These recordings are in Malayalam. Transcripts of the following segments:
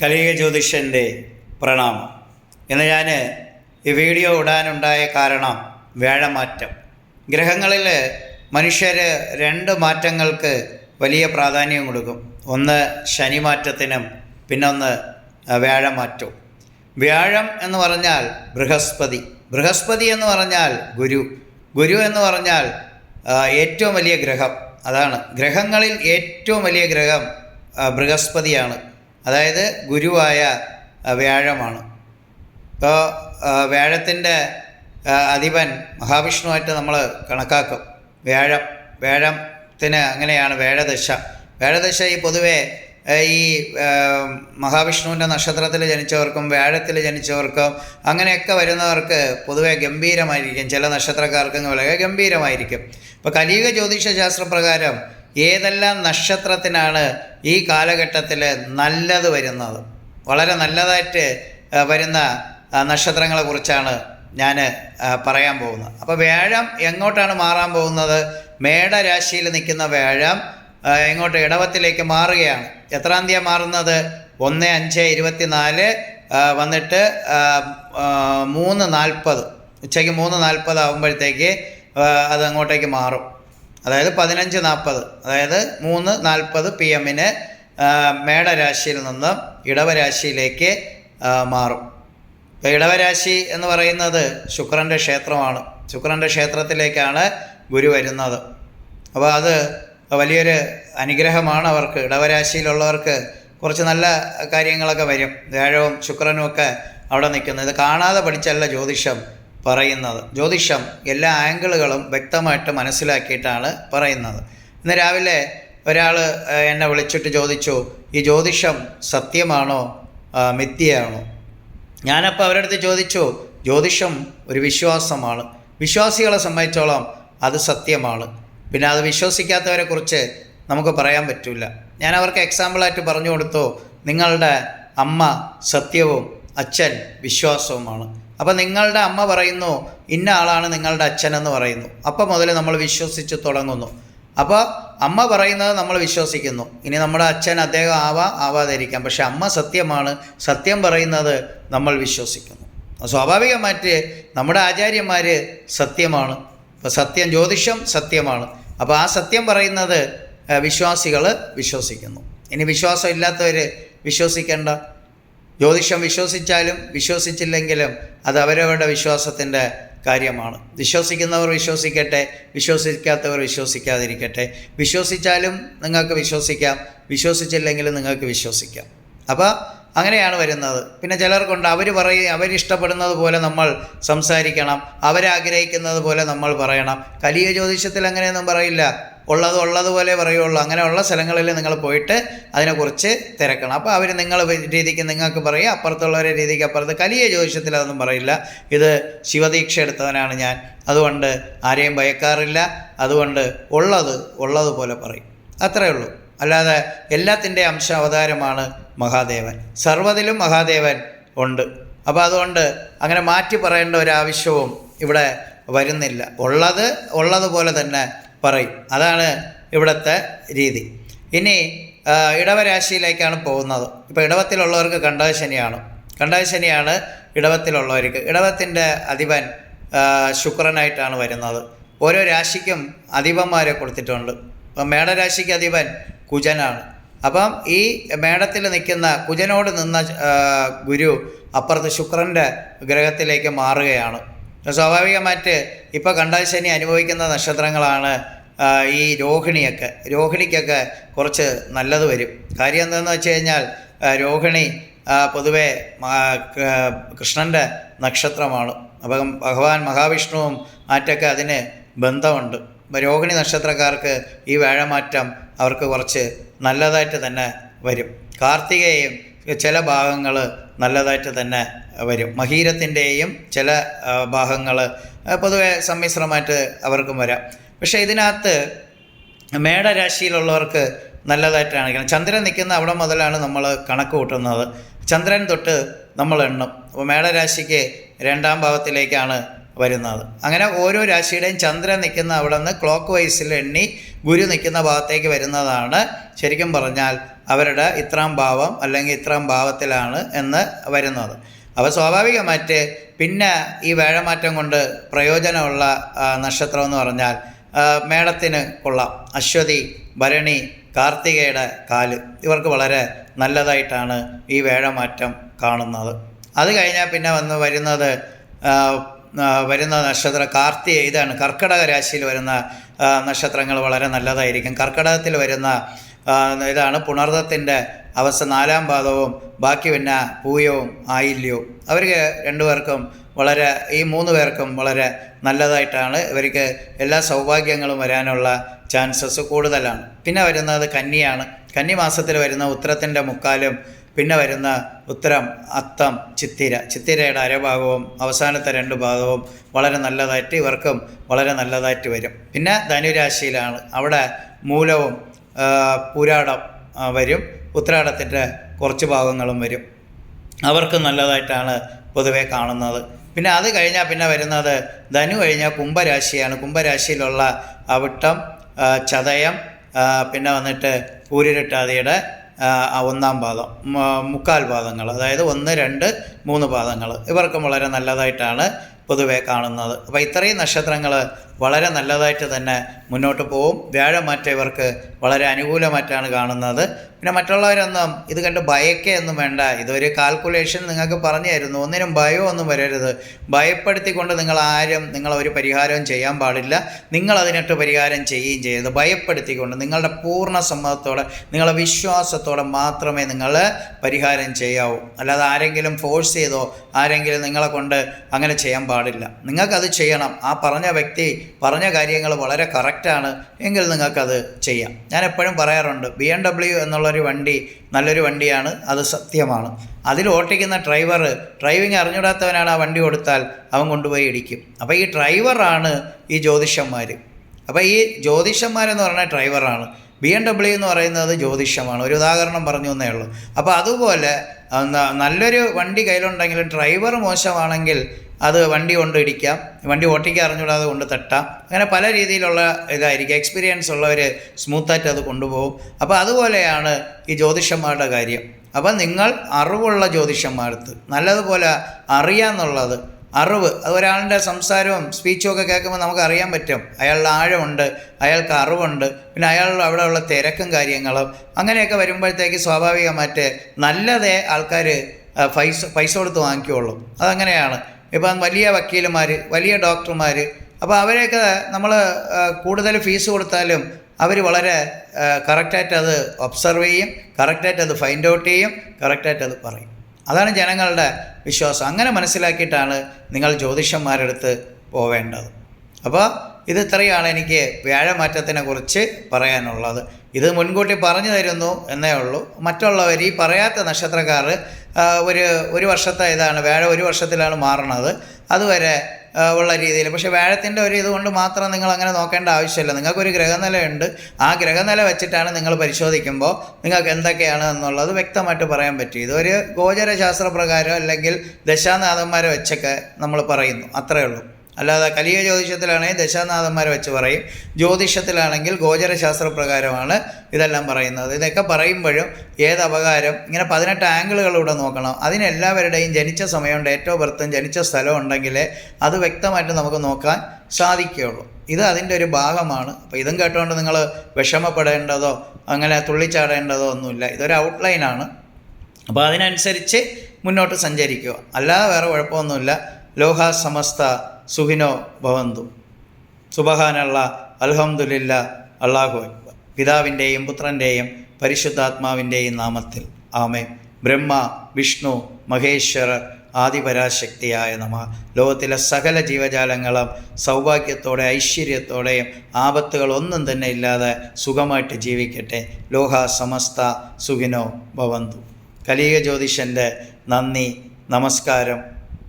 കലിക ജ്യോതിഷന്റെ പ്രണാമം. ഇന്ന് ഞാൻ ഈ വീഡിയോ ഇടാനുണ്ടായ കാരണം വ്യാഴമാറ്റം. ഗ്രഹങ്ങളിൽ മനുഷ്യർ രണ്ട് മാറ്റങ്ങൾക്ക് വലിയ പ്രാധാന്യം കൊടുക്കും. ഒന്ന് ശനിമാറ്റത്തിനും പിന്നൊന്ന് വ്യാഴമാറ്റവും. വ്യാഴം എന്ന് പറഞ്ഞാൽ ബൃഹസ്പതി. ബൃഹസ്പതി എന്ന് പറഞ്ഞാൽ ഗുരു. ഗുരു എന്ന് പറഞ്ഞാൽ ഏറ്റവും വലിയ ഗ്രഹം. അതാണ്. ഗ്രഹങ്ങളിൽ ഏറ്റവും വലിയ ഗ്രഹം ബൃഹസ്പതിയാണ്. അതായത് ഗുരുവായ വ്യാഴമാണ്. ഇപ്പോൾ വ്യാഴത്തിന്റെ അധിപൻ മഹാവിഷ്ണുവായിട്ട് നമ്മൾ കണക്കാക്കും. വ്യാഴം വ്യാഴത്തിന് അങ്ങനെയാണ് വ്യാഴദശ. വ്യാഴദശ ഈ പൊതുവേ ഈ മഹാവിഷ്ണുവിന്റെ നക്ഷത്രത്തിൽ ജനിച്ചവർക്കും വ്യാഴത്തിൽ ജനിച്ചവർക്കും അങ്ങനെയൊക്കെ വരുന്നവർക്ക് പൊതുവെ ഗംഭീരമായിരിക്കും. ചില നക്ഷത്രക്കാർക്കും വളരെ ഗംഭീരമായിരിക്കും. ഇപ്പോൾ കലിയുഗ ജ്യോതിഷ ശാസ്ത്രപ്രകാരം ഏതെല്ലാം നക്ഷത്രത്തിനാണ് ഈ കാലഘട്ടത്തിൽ നല്ലത് വരുന്നത്? വളരെ നല്ലതായിട്ട് വരുന്ന നക്ഷത്രങ്ങളെ നക്ഷത്രങ്ങളെക്കുറിച്ചാണ് ഞാൻ പറയാൻ പോകുന്നത്. അപ്പോൾ വ്യാഴം എങ്ങോട്ടാണ് മാറാൻ പോകുന്നത്? മേടരാശിയിൽ നിൽക്കുന്ന വ്യാഴം എങ്ങോട്ട് ഇടവത്തിലേക്ക് മാറുകയാണ്. എത്രാം തീയതി മാറുന്നത്? ഒന്ന് അഞ്ച് ഇരുപത്തിനാല് വന്നിട്ട് മൂന്ന് നാൽപ്പത്. ഉച്ചയ്ക്ക് മൂന്ന് നാൽപ്പത് ആകുമ്പോഴത്തേക്ക് അത് അങ്ങോട്ടേക്ക് മാറും. അതായത് പതിനഞ്ച് നാൽപ്പത് അതായത് മൂന്ന് നാൽപ്പത് പി എമ്മിന് മേടരാശിയിൽ നിന്ന് ഇടവരാശിയിലേക്ക് മാറും. ഇപ്പോൾ ഇടവരാശി എന്ന് പറയുന്നത് ശുക്രന്റെ ക്ഷേത്രമാണ്. ശുക്രന്റെ ക്ഷേത്രത്തിലേക്കാണ് ഗുരു വരുന്നത്. അപ്പോൾ അത് വലിയൊരു അനുഗ്രഹമാണ് അവർക്ക്. ഇടവരാശിയിലുള്ളവർക്ക് കുറച്ച് നല്ല കാര്യങ്ങളൊക്കെ വരും. വ്യാഴവും ശുക്രനും ഒക്കെ അവിടെ നിൽക്കുന്നത് ഇത് കാണാതെ പഠിച്ചല്ല ജ്യോതിഷം. പറയുന്നത്. ജ്യോതിഷം എല്ലാ ആംഗിളുകളും വ്യക്തമായിട്ട് മനസ്സിലാക്കിയിട്ടാണ് പറയുന്നത്. ഇന്ന് രാവിലെ ഒരാൾ എന്നെ വിളിച്ചിട്ട് ചോദിച്ചു ഈ ജ്യോതിഷം സത്യമാണോ? മിഥ്യയാണോ? ഞാനപ്പോൾ അവരുടെ അടുത്ത് ചോദിച്ചു ജ്യോതിഷം ഒരു വിശ്വാസമാണ്. വിശ്വാസികളെ സംബന്ധിച്ചോളം അത് സത്യമാണ്. പിന്നെ അത് വിശ്വസിക്കാത്തവരെ കുറിച്ച് നമുക്ക് പറയാൻ പറ്റില്ല ഞാൻ അവർക്ക് എക്സാമ്പിളായിട്ട് പറഞ്ഞു കൊടുത്തു നിങ്ങളുടെ അമ്മ സത്യവും അച്ഛൻ വിശ്വാസവുമാണ്. അപ്പോൾ നിങ്ങളുടെ അമ്മ പറയുന്നു ഇന്ന ആളാണ് നിങ്ങളുടെ അച്ഛൻ എന്ന് പറയുന്നു. അപ്പോൾ മുതൽ നമ്മൾ വിശ്വസിച്ച് തുടങ്ങുന്നു. അപ്പോൾ അമ്മ പറയുന്നത് നമ്മൾ വിശ്വസിക്കുന്നു. ഇനി നമ്മുടെ അച്ഛൻ അദ്ദേഹം ആവാം ആവാതിരിക്കാം. പക്ഷെ അമ്മ സത്യമാണ്. സത്യം പറയുന്നത് നമ്മൾ വിശ്വസിക്കുന്നു. സ്വാഭാവികമായിട്ട് നമ്മുടെ ആചാര്യന്മാർ സത്യമാണ്. ഇപ്പോൾ സത്യം ജ്യോതിഷം സത്യമാണ്. അപ്പോൾ ആ സത്യം പറയുന്നത് വിശ്വാസികൾ വിശ്വസിക്കുന്നു. ഇനി വിശ്വാസം ഇല്ലാത്തവർ വിശ്വസിക്കേണ്ട. ജ്യോതിഷം വിശ്വസിച്ചാലും വിശ്വസിച്ചില്ലെങ്കിലും അത് അവരവരുടെ വിശ്വാസത്തിന്റെ കാര്യമാണ്. വിശ്വസിക്കുന്നവർ വിശ്വസിക്കട്ടെ വിശ്വസിക്കാത്തവർ വിശ്വസിക്കാതിരിക്കട്ടെ. വിശ്വസിച്ചാലും നിങ്ങൾക്ക് വിശ്വസിക്കാം വിശ്വസിച്ചില്ലെങ്കിലും നിങ്ങൾക്ക് വിശ്വസിക്കാം. അപ്പോൾ അങ്ങനെയാണ് വരുന്നത്. പിന്നെ ചിലർക്കുണ്ട് അവർ പറയും അവരിഷ്ടപ്പെടുന്നത് പോലെ നമ്മൾ സംസാരിക്കണം അവരാഗ്രഹിക്കുന്നത് പോലെ നമ്മൾ പറയണം. കലിയ ജ്യോതിഷത്തിൽ അങ്ങനെയൊന്നും പറയില്ല. ഉള്ളത് ഉള്ളതുപോലെ പറയുള്ളൂ. അങ്ങനെയുള്ള സ്ഥലങ്ങളിൽ നിങ്ങൾ പോയിട്ട് അതിനെക്കുറിച്ച് തിരക്കണം. അപ്പോൾ അവർ നിങ്ങൾ രീതിക്ക് നിങ്ങൾക്ക് പറയും അപ്പുറത്തുള്ളവരെ രീതിക്ക് അപ്പുറത്ത്. കലിയ ജ്യോതിഷത്തിൽ അതൊന്നും പറയില്ല. ഇത് ശിവദീക്ഷ എടുത്തവനാണ് ഞാൻ. അതുകൊണ്ട് ആരെയും ഭയക്കാറില്ല. അതുകൊണ്ട് ഉള്ളത് ഉള്ളതുപോലെ പറയും. അത്രയേ ഉള്ളൂ. അല്ലാതെ എല്ലാത്തിന്റെ അംശ അവതാരമാണ് മഹാദേവൻ. സർവതിലും മഹാദേവൻ ഉണ്ട്. അപ്പോൾ അതുകൊണ്ട് അങ്ങനെ മാറ്റി പറയേണ്ട ഒരാവശ്യവും ഇവിടെ വരുന്നില്ല. ഉള്ളത് ഉള്ളതുപോലെ തന്നെ പറയും. അതാണ് ഇവിടുത്തെ രീതി. ഇനി ഇടവരാശിയിലേക്കാണ് പോകുന്നത്. ഇപ്പോൾ ഇടവത്തിലുള്ളവർക്ക് കണ്ടക ശനിയാണ് കണ്ടക ശനിയാണ് ഇടവത്തിലുള്ളവർക്ക്. ഇടവത്തിന്റെ അധിപൻ ശുക്രനായിട്ടാണ് വരുന്നത്. ഓരോ രാശിക്കും അധിപന്മാരെ കൊടുത്തിട്ടുണ്ട്. അപ്പം മേടരാശിക്ക് അധിപൻ കുജനാണ്. അപ്പം ഈ മേടത്തിൽ നിൽക്കുന്ന കുജനോട് നിന്ന ഗുരു അപ്പുറത്ത് ശുക്രന്റെ ഗ്രഹത്തിലേക്ക് മാറുകയാണ്. സ്വാഭാവികമായിട്ട് ഇപ്പോൾ കണ്ടാശനി അനുഭവിക്കുന്ന നക്ഷത്രങ്ങളാണ് ഈ രോഹിണിയൊക്കെ. രോഹിണിക്കൊക്കെ കുറച്ച് നല്ലത് വരും. കാര്യം എന്താണെന്ന് വെച്ച് കഴിഞ്ഞാൽ രോഹിണി പൊതുവേ കൃഷ്ണന്റെ നക്ഷത്രമാണ്. അപ്പം ഭഗവാൻ മഹാവിഷ്ണുവും ആറ്റൊക്കെ അതിന് ബന്ധമുണ്ട്. രോഹിണി നക്ഷത്രക്കാർക്ക് ഈ വ്യാഴമാറ്റം അവർക്ക് കുറച്ച് നല്ലതായിട്ട് തന്നെ വരും. കാർത്തികയും ചില ഭാഗങ്ങൾ നല്ലതായിട്ട് തന്നെ വരും. മഹീരത്തിന്റെയും ചില ഭാഗങ്ങൾ പൊതുവെ സമ്മിശ്രമായിട്ട് അവർക്കും വരാം. പക്ഷേ ഇതിനകത്ത് മേടരാശിയിലുള്ളവർക്ക് നല്ലതായിട്ടാണ് ചന്ദ്രൻ നിൽക്കുന്ന അവിടെ മുതലാണ് നമ്മൾ കണക്ക് കൂട്ടുന്നത്. ചന്ദ്രൻ തൊട്ട് നമ്മൾ എണ്ണും. അപ്പോൾ മേടരാശിക്ക് രണ്ടാം ഭാവത്തിലേക്കാണ് വരുന്നത്. അങ്ങനെ ഓരോ രാശിയുടെയും ചന്ദ്രൻ നിൽക്കുന്ന അവിടെ നിന്ന് ക്ലോക്ക് വൈസിൽ എണ്ണി ഗുരു നിൽക്കുന്ന ഭാഗത്തേക്ക് വരുന്നതാണ് ശരിക്കും പറഞ്ഞാൽ അവരുടെ ഇത്രാം ഭാവം അല്ലെങ്കിൽ ഇത്രാം ഭാവത്തിലാണ് എന്ന് വരുന്നത്. അപ്പോൾ സ്വാഭാവികമായിട്ട് പിന്നെ ഈ വേഴമാറ്റം കൊണ്ട് പ്രയോജനമുള്ള നക്ഷത്രം എന്ന് പറഞ്ഞാൽ മേടത്തിന് കൊള്ളാം. അശ്വതി ഭരണി കാർത്തികയുടെ കാൽ ഇവർക്ക് വളരെ നല്ലതായിട്ടാണ് ഈ വേഴമാറ്റം കാണുന്നത്. അത് കഴിഞ്ഞാൽ പിന്നെ വന്ന് വരുന്നത് വരുന്ന നക്ഷത്ര കാർത്തിക ഇതാണ് കർക്കടക രാശിയിൽ വരുന്ന നക്ഷത്രങ്ങൾ വളരെ നല്ലതായിരിക്കും. കർക്കടകത്തിൽ വരുന്ന ഇതാണ് പുണർദത്തിന്റെ അവസ്ഥ. നാലാം പാദവും ബാക്കി പിന്നെ പൂയവും ആയില്യവും. അവർക്ക് രണ്ടുപേർക്കും വളരെ ഈ മൂന്ന് പേർക്കും വളരെ നല്ലതായിട്ടാണ് ഇവർക്ക് എല്ലാ സൗഭാഗ്യങ്ങളും വരാനുള്ള ചാൻസസ് കൂടുതലാണ്. പിന്നെ വരുന്നത് കന്നിയാണ്. കന്നി മാസത്തിൽ വരുന്ന ഉത്തരത്തിന്റെ മുക്കാലും പിന്നെ വരുന്ന ഉത്തരം അത്തം ചിത്തിര. ചിത്തിരയുടെ അരഭാഗവും അവസാനത്തെ രണ്ട് ഭാഗവും വളരെ നല്ലതായിട്ട് ഇവർക്കും വളരെ നല്ലതായിട്ട് വരും. പിന്നെ ധനുരാശിയിലാണ്. അവിടെ മൂലവും പുരാടം വരും. ഉത്രാടത്തിന്റെ കുറച്ച് ഭാഗങ്ങളും വരും. അവർക്ക് നല്ലതായിട്ടാണ് പൊതുവെ കാണുന്നത്. പിന്നെ അത് കഴിഞ്ഞാൽ പിന്നെ വരുന്നത് ധനു കഴിഞ്ഞാൽ കുംഭരാശിയാണ്. കുംഭരാശിയിലുള്ള അവിട്ടം ചതയം പിന്നെ വന്നിട്ട് പൂരിരട്ടാതിയുടെ ഒന്നാം പാദം മുക്കാൽ പാദങ്ങൾ അതായത് ഒന്ന് രണ്ട് മൂന്ന് പാദങ്ങൾ. ഇവർക്കും വളരെ നല്ലതായിട്ടാണ് പൊതുവെ കാണുന്നത്. അപ്പോൾ ഇത്രയും നക്ഷത്രങ്ങൾ വളരെ നല്ലതായിട്ട് തന്നെ മുന്നോട്ട് പോവും. വ്യാഴമാറ്റം ഇവർക്ക് വളരെ അനുകൂലമായിട്ടാണ് കാണുന്നത്. പിന്നെ മറ്റുള്ളവരൊന്നും ഇത് കണ്ട് ഒന്നും വേണ്ട. ഇതൊരു കാൽക്കുലേഷൻ നിങ്ങൾക്ക് പറഞ്ഞു തരുന്നു. ഒന്നിനും ഭയമൊന്നും വരരുത്. ഭയപ്പെടുത്തിക്കൊണ്ട് നിങ്ങൾ ആരും നിങ്ങൾ ഒരു പരിഹാരവും ചെയ്യാൻ പാടില്ല. നിങ്ങൾ അതിനിട്ട് പരിഹാരം ചെയ്യുകയും ചെയ്യരുത്. ഭയപ്പെടുത്തിക്കൊണ്ട് നിങ്ങളുടെ പൂർണ സമ്മതത്തോടെ നിങ്ങളുടെ വിശ്വാസത്തോടെ മാത്രമേ നിങ്ങൾ പരിഹാരം ചെയ്യാവൂ. അല്ലാതെ ആരെങ്കിലും ഫോഴ്സ് ചെയ്തോ ആരെങ്കിലും നിങ്ങളെ കൊണ്ട് അങ്ങനെ ചെയ്യാൻ പാടില്ല. നിങ്ങൾക്കത് ചെയ്യണം. ആ പറഞ്ഞ വ്യക്തി പറഞ്ഞ കാര്യങ്ങൾ വളരെ കറക്റ്റാണ് എങ്കിൽ നിങ്ങൾക്കത് ചെയ്യാം. ഞാൻ എപ്പോഴും പറയാറുണ്ട് ബി എം ഡബ്ല്യു എന്നുള്ളൊരു വണ്ടി നല്ലൊരു വണ്ടിയാണ് അത് സത്യമാണ്. അതിൽ ഓട്ടിക്കുന്ന ഡ്രൈവർ ഡ്രൈവിംഗ് അറിഞ്ഞൂടാത്തവനാണ് ആ വണ്ടി കൊടുത്താൽ അവൻ കൊണ്ടുപോയി ഇടിക്കും. അപ്പോൾ ഈ ഡ്രൈവറാണ് ഈ ജ്യോതിഷന്മാർ അപ്പോൾ ഈ ജ്യോതിഷന്മാരെന്ന് പറഞ്ഞാൽ ഡ്രൈവറാണ് ബി എം ഡബ്ല്യു എന്ന് പറയുന്നത് ജ്യോതിഷമാണ്. ഒരു ഉദാഹരണം പറഞ്ഞു എന്നേ ഉള്ളൂ. അപ്പോൾ അതുപോലെ നല്ലൊരു വണ്ടി കയ്യിലുണ്ടെങ്കിലും ഡ്രൈവർ മോശമാണെങ്കിൽ അത് വണ്ടി കൊണ്ട് ഇടിക്കാം വണ്ടി ഓട്ടിക്കാൻ അറിഞ്ഞൂടാതെ കൊണ്ട് തട്ടാം. അങ്ങനെ പല രീതിയിലുള്ള ഇതായിരിക്കും. എക്സ്പീരിയൻസ് ഉള്ളവർ സ്മൂത്തായിട്ട് അത് കൊണ്ടുപോകും. അപ്പോൾ അതുപോലെയാണ് ഈ ജ്യോതിഷന്മാരുടെ കാര്യം. അപ്പം നിങ്ങൾ അറിവുള്ള ജ്യോതിഷന്മാർക്ക് നല്ലതുപോലെ അറിയാന്നുള്ളത് അറിവ് അത് ഒരാളുടെ സംസാരവും സ്പീച്ചും ഒക്കെ കേൾക്കുമ്പോൾ നമുക്ക് അറിയാൻ പറ്റും. അയാളുടെ ആഴമുണ്ട് അയാൾക്ക് അറിവുണ്ട് പിന്നെ അയാളുടെ അവിടെയുള്ള തിരക്കും കാര്യങ്ങളും അങ്ങനെയൊക്കെ വരുമ്പോഴത്തേക്ക് സ്വാഭാവികമായിട്ട് നല്ലതേ ആൾക്കാർ പൈസ പൈസ കൊടുത്ത് വാങ്ങിക്കുകയുള്ളൂ. അതങ്ങനെയാണ്. ഇപ്പം വലിയ വക്കീലുമാർ വലിയ ഡോക്ടർമാർ അപ്പോൾ അവരെയൊക്കെ നമ്മൾ കൂടുതൽ ഫീസ് കൊടുത്താലും അവർ വളരെ കറക്റ്റായിട്ട് അത് ഒബ്സർവ് ചെയ്യും കറക്റ്റായിട്ട് അത് ഫൈൻഡ് ഔട്ട് ചെയ്യും കറക്റ്റായിട്ട് അത് പറയും. അതാണ് ജനങ്ങളുടെ വിശ്വാസം. അങ്ങനെ മനസ്സിലാക്കിയിട്ടാണ് നിങ്ങൾ ജ്യോതിഷന്മാരുടെ അടുത്ത് പോവേണ്ടത്. അപ്പോൾ ഇത് ഇത്രയാണ് എനിക്ക് വ്യാഴമാറ്റത്തിനെ കുറിച്ച് പറയാനുള്ളത്. ഇത് മുൻകൂട്ടി പറഞ്ഞു തരുന്നു എന്നേ ഉള്ളൂ. മറ്റുള്ളവർ ഈ പറയാത്ത നക്ഷത്രക്കാർ ഒരു ഒരു വർഷത്തെ ഇതാണ് വേഴ ഒരു വർഷത്തിലാണ് മാറണത്. അതുവരെ ഉള്ള രീതിയിൽ. പക്ഷേ വ്യാഴത്തിന്റെ ഒരു ഇതുകൊണ്ട് മാത്രം നിങ്ങൾ അങ്ങനെ നോക്കേണ്ട ആവശ്യമില്ല. നിങ്ങൾക്കൊരു ഗ്രഹനിലയുണ്ട്. ആ ഗ്രഹനില വെച്ചിട്ടാണ് നിങ്ങൾ പരിശോധിക്കുമ്പോൾ നിങ്ങൾക്ക് എന്തൊക്കെയാണ് എന്നുള്ളത് വ്യക്തമായിട്ട് പറയാൻ പറ്റും. ഇതൊരു ഗോചരശാസ്ത്ര പ്രകാരം അല്ലെങ്കിൽ ദശാനാഥന്മാരെ വെച്ചൊക്കെ നമ്മൾ പറയുന്നു. അത്രയേ ഉള്ളൂ. അല്ലാതെ കലിയ ജ്യോതിഷത്തിലാണെങ്കിൽ ദശാനാഥന്മാരെ വെച്ച് പറയും. ജ്യോതിഷത്തിലാണെങ്കിൽ ഗോചരശാസ്ത്ര പ്രകാരമാണ് ഇതെല്ലാം പറയുന്നത്. ഇതൊക്കെ പറയുമ്പോഴും ഏത് അപകാരം ഇങ്ങനെ പതിനെട്ട് ആംഗിളുകളിലൂടെ നോക്കണം. അതിനെല്ലാവരുടെയും ജനിച്ച സമയം ഡേറ്റ് ഓഫ് ബർത്തും ജനിച്ച സ്ഥലം ഉണ്ടെങ്കിൽ അത് വ്യക്തമായിട്ട് നമുക്ക് നോക്കാൻ സാധിക്കുകയുള്ളൂ. ഇത് അതിന്റെ ഒരു ഭാഗമാണ്. അപ്പോൾ ഇതും കേട്ടുകൊണ്ട് നിങ്ങൾ വിഷമപ്പെടേണ്ടതോ അങ്ങനെ തുള്ളിച്ചാടേണ്ടതോ ഒന്നുമില്ല. ഇതൊരു ഔട്ട്ലൈനാണ് അപ്പോൾ അതിനനുസരിച്ച് മുന്നോട്ട് സഞ്ചരിക്കുക. അല്ലാതെ വേറെ കുഴപ്പമൊന്നുമില്ല. ലോഹ സമസ്ത സുഖിനോ ഭവന്തു. സുബഹാനുള്ള അലഹമുല്ല അള്ളാഹു അക്ബർ. പിതാവിന്റെയും പുത്രന്റെയും പരിശുദ്ധാത്മാവിന്റെയും നാമത്തിൽ. ആമേ ബ്രഹ്മ വിഷ്ണു മഹേശ്വരർ ആദിപരാശക്തിയായ നമ. ലോകത്തിലെ സകല ജീവജാലങ്ങളും സൗഭാഗ്യത്തോടെ ഐശ്വര്യത്തോടെയും ആപത്തുകളൊന്നും തന്നെ ഇല്ലാതെ സുഖമായിട്ട് ജീവിക്കട്ടെ. ലോഹ സമസ്ത സുഖിനോ ഭവന്തു. കലിക ജ്യോതിഷന്റെ നന്ദി നമസ്കാരം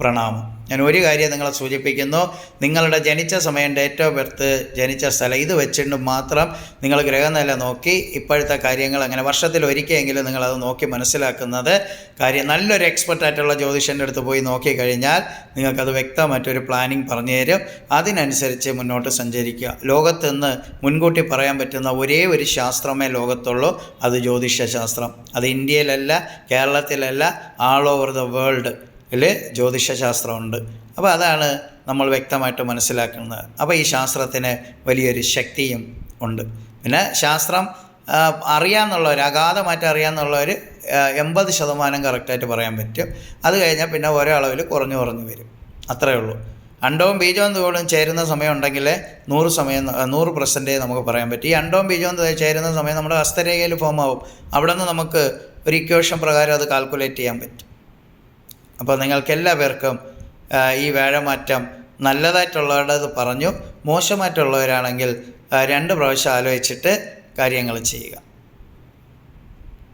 പ്രണാമം. ഞാൻ ഒരു കാര്യം നിങ്ങളെ സൂചിപ്പിക്കുന്നു. നിങ്ങളുടെ ജനിച്ച സമയം ഡേറ്റ് ഓഫ് ബർത്ത് ജനിച്ച സ്ഥലം ഇത് വെച്ചിട്ട് മാത്രം നിങ്ങൾ ഗ്രഹനില നോക്കി ഇപ്പോഴത്തെ കാര്യങ്ങൾ അങ്ങനെ വർഷത്തിൽ ഒരിക്കലെങ്കിലും നിങ്ങളത് നോക്കി മനസ്സിലാക്കുന്നത്. കാര്യം നല്ലൊരു എക്സ്പെർട്ട് ആയിട്ടുള്ള ജ്യോതിഷന്റെ അടുത്ത് പോയി നോക്കിക്കഴിഞ്ഞാൽ നിങ്ങൾക്കത് വ്യക്തമായിട്ടൊരു പ്ലാനിങ് പറഞ്ഞു തരും. അതിനനുസരിച്ച് മുന്നോട്ട് സഞ്ചരിക്കുക. ലോകത്ത് നിന്ന് മുൻകൂട്ടി പറയാൻ പറ്റുന്ന ഒരേ ഒരു ശാസ്ത്രമേ ലോകത്തുള്ളൂ. അത് ജ്യോതിഷ ശാസ്ത്രം. അത് ഇന്ത്യയിലല്ല കേരളത്തിലല്ല ആൾ ഓവർ ദ വേൾഡ് ിൽ ജ്യോതിഷശാസ്ത്രമുണ്ട്. അപ്പോൾ അതാണ് നമ്മൾ വ്യക്തമായിട്ട് മനസ്സിലാക്കുന്നത്. അപ്പോൾ ഈ ശാസ്ത്രത്തിന് വലിയൊരു ശക്തിയും ഉണ്ട്. പിന്നെ ശാസ്ത്രം അറിയാമെന്നുള്ളവർ അഗാധമായിട്ട് അറിയാമെന്നുള്ളവർ എൺപത് ശതമാനം കറക്റ്റായിട്ട് പറയാൻ പറ്റും. അത് കഴിഞ്ഞാൽ പിന്നെ ഓരോ അളവിൽ കുറഞ്ഞു കുറഞ്ഞു വരും. അത്രയേ ഉള്ളൂ. അണ്ടവും ബീജവും തോളും ചേരുന്ന സമയം ഉണ്ടെങ്കിൽ നൂറ് സമയം നൂറ് പെർസെന്റേജ് നമുക്ക് പറയാൻ പറ്റും. ഈ അണ്ടവും ബീജവും ചേരുന്ന സമയം നമ്മുടെ ഹസ്തരേഖയിൽ ഫോം ആവും. അവിടെ നിന്ന് നമുക്ക് ഒരു ഇക്വേഷൻ പ്രകാരം അത് കാൽക്കുലേറ്റ് ചെയ്യാൻ പറ്റും. അപ്പോൾ നിങ്ങൾക്ക് എല്ലാവർക്കും ഈ വേഴമാറ്റം നല്ലതായിട്ടുള്ളവരുടേത് പറഞ്ഞു മോശമായിട്ടുള്ളവരാണെങ്കിൽ രണ്ട് പ്രാവശ്യം ആലോചിച്ചിട്ട് കാര്യങ്ങൾ ചെയ്യുക.